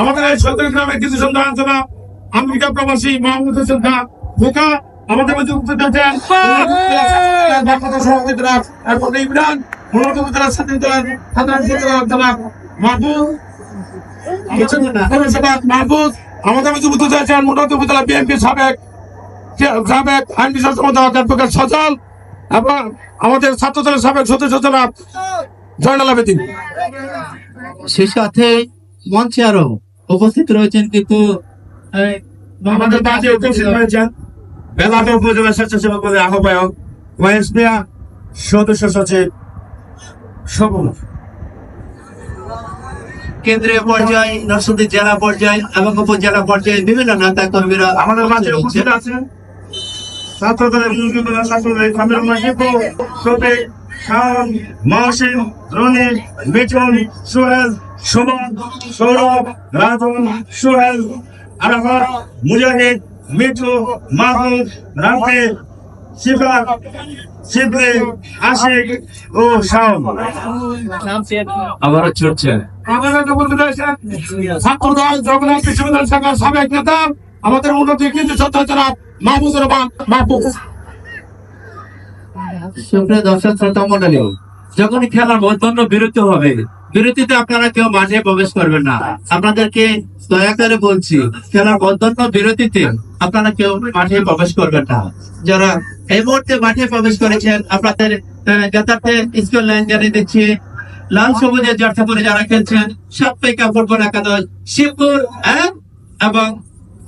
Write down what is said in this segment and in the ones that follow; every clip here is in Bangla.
আমাদের এই সদর গ্রামে কিছু সন্তান আছে না? আমেরিকা প্রবাসী মাহমুদ হোসেন খা খোকা আমাদের মধ্যে উপস্থিত আছেন। এরপর ইমরান সাধারণ মাহবুব। মাহবুব। আমাদের মধ্যে উপস্থিত আছেন মনোনীত উপজেলা বিএনপি সাবেক সাবেক আইন বিষয় সম্পাদক সজল এবং আমাদের ছাত্র দলের সাবেক সদস্য জনাব জয়নাল আবেদিন। সাথে মঞ্চে আরও উপস্থিত রয়েছেন কিন্তু আমাদের মাঝে উপস্থিত হয়েছেন বেলাটা উপজেলা স্বেচ্ছাসেবক আহ্বায়ক সদস্য সচিব সবুজ কেন্দ্রীয় পর্যায়ে নরসিংদী জেলা পর্যায়ে এবং উপজেলা পর্যায়ে বিভিন্ন নেতা কর্মীরা আমাদের মাঝে উপস্থিত আছেন। ছাত্র দলের মহসিন রনি মিঠুন সোহেল সুমন সৌরভ রাজন সোহেল আরাফাত মুজাহিদ মিঠু মাহমুদ রাফি আশিক ও শাওন। আবারও চলছে। আমাদের উপস্থিত আছেন ছাত্র দল জগন্নাথ বিশ্ববিদ্যালয় শাখার সাবেক নেতা আমাদের উন্নতি কিন্তু সত্য জনাব মাহবুবুর রহমান মাহবুব সুপ্রিয় দর্শক, শ্রোতা মন্ডলী খেলার মধ্যাহ্ন বিরতি হবে, বিরতিতে আপনারা কেউ মাঠে প্রবেশ করবেন না। আপনাদেরকে দয়া করে বলছি, খেলার মধ্যাহ্ন বিরতিতে আপনারা কেউ মাঠে প্রবেশ করবেন না। যারা এই মুহূর্তে মাঠে প্রবেশ করেছেন, আপনাদের যাতায়াতে স্কুল লাইন জানিয়ে দিচ্ছি, লাল সবুজের পরে যারা খেলছেন, সাপ্তাহিক ফুটবল একাদশ, শিবপুর এবং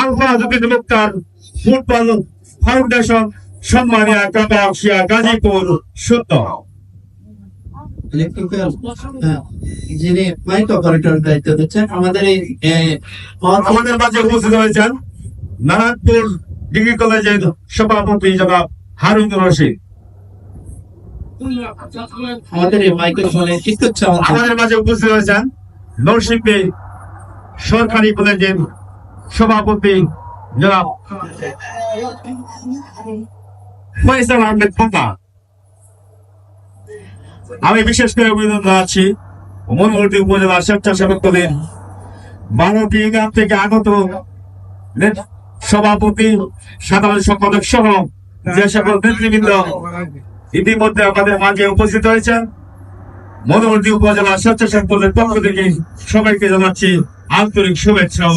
আলফা জুবিন মুক্তার ফুটবল ফাউন্ডেশন সম্মানিয়া কাপাসিয়া গাজীপুর সত্য। যিনি মাইক অপারেটর দায়িত্ব দিচ্ছেন আমাদের এই এই, আমাদের মাঝে উপস্থিত হয়েছেন নারায়ণপুর ডিগ্রি কলেজের সভাপতি জনাব হারুন রশিদ। আমাদের এই মাইক্রোফোনে আমাদের মাঝে উপস্থিত হয়েছেন নরসিংদী সরকারি কলেজের সভাপতি জনাব ফয়সাল আহমেদ পোকা আমি বিশেষ করে অভিনন্দন জানাচ্ছি মনোহরদী উপজেলা স্বেচ্ছাসেবক দলের বারোটি গ্রাম থেকে আগত সভাপতি, সাধারণ সম্পাদক সহ যে সকল নেতৃবৃন্দ ইতিমধ্যে আমাদের মাঝে উপস্থিত হয়েছেন। মনোহরদী উপজেলা স্বেচ্ছাসেবক দলের পক্ষ থেকে সবাইকে জানাচ্ছি আন্তরিক শুভেচ্ছা ও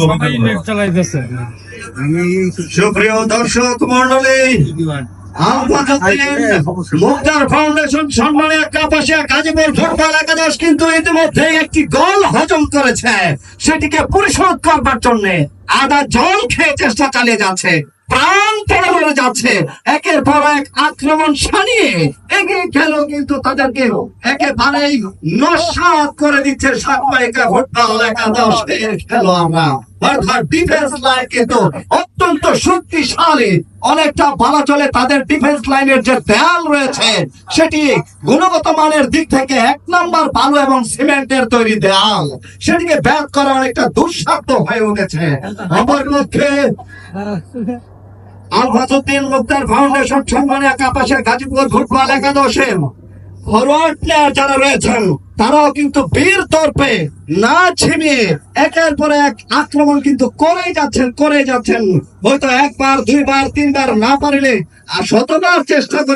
সুপ্রিয় দর্শক মন্ডলী মুক্তার ফাউন্ডেশন সম্মানে কাপাসিয়া গাজীপুর ফুটবল একাদশ কিন্তু ইতিমধ্যে একটি গোল হজম করেছে। সেটিকে পরিশোধ করবার জন্য আদা জল খেয়ে চেষ্টা চালিয়ে যাচ্ছে। পড়ে যাচ্ছে। একের পর এক আক্রমণ সানিয়ে এগিয়ে গেল কিন্তু তাদেরকে একেবারেই করে দিচ্ছে লাইন কিন্তু অত্যন্ত শক্তিশালী। অনেকটা বলা চলে তাদের ডিফেন্স লাইনের যে দেয়াল রয়েছে, সেটি গুণগত মানের দিক থেকে এক নাম্বার বালু এবং সিমেন্টের তৈরি দেয়াল। সেটিকে ব্যাট করা অনেকটা দুঃসাধ্য হয়ে উঠেছে। আমার অপরপক্ষে আলফাজুদ্দিন মুক্তার ফাউন্ডেশন সম্মানে গাজীপুর ফুটবল একাদশের ফরওয়ার্ড প্লেয়ার যারা রয়েছেন, তারাও কিন্তু বীর তর্পে না ছিমিয়ে একের পর এক আক্রমণ কিন্তু করেই যাচ্ছেন করে যাচ্ছেন। হয়তো একবার, দুইবার, তিনবার না পারিলে আর শতবার চেষ্টা করে